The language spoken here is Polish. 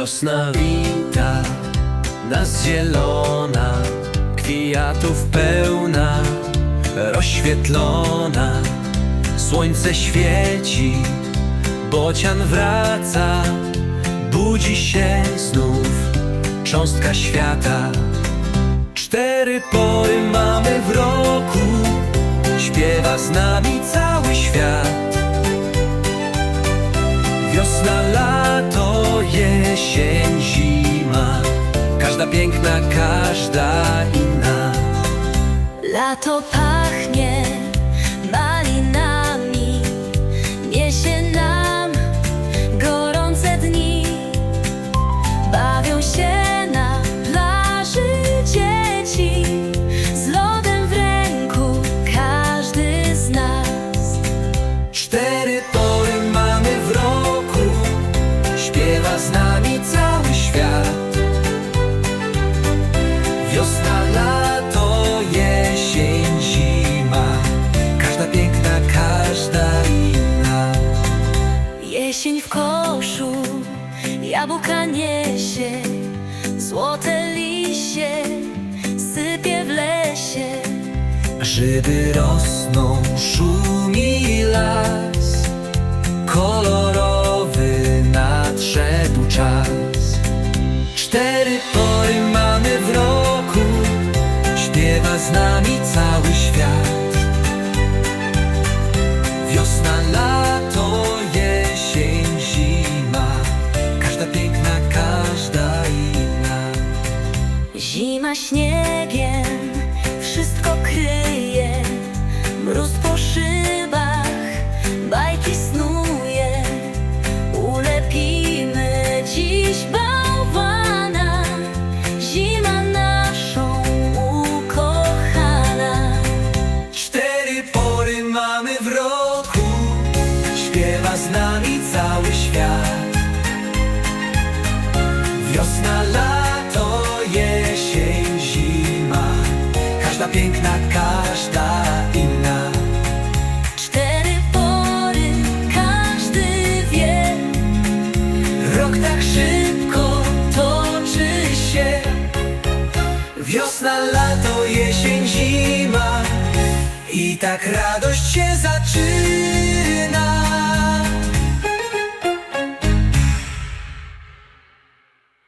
Wiosna wita nas zielona, kwiatów pełna, rozświetlona. Słońce świeci, bocian wraca, budzi się znów cząstka świata. Cztery pory mamy w roku, śpiewa z nami cały świat. Jesień, zima. Każda piękna, każda inna. Lato pachnie w koszu, jabłka niesie, złote liście sypie w lesie. Grzyby rosną, szumi las Kolorowy nadszedł czas Cztery pory mamy w roku Śpiewa z nami cały śniegiem piękna, każda inna. Cztery pory, każdy wie, Rok tak szybko toczy się. Wiosna, lato, jesień, zima. I tak radość się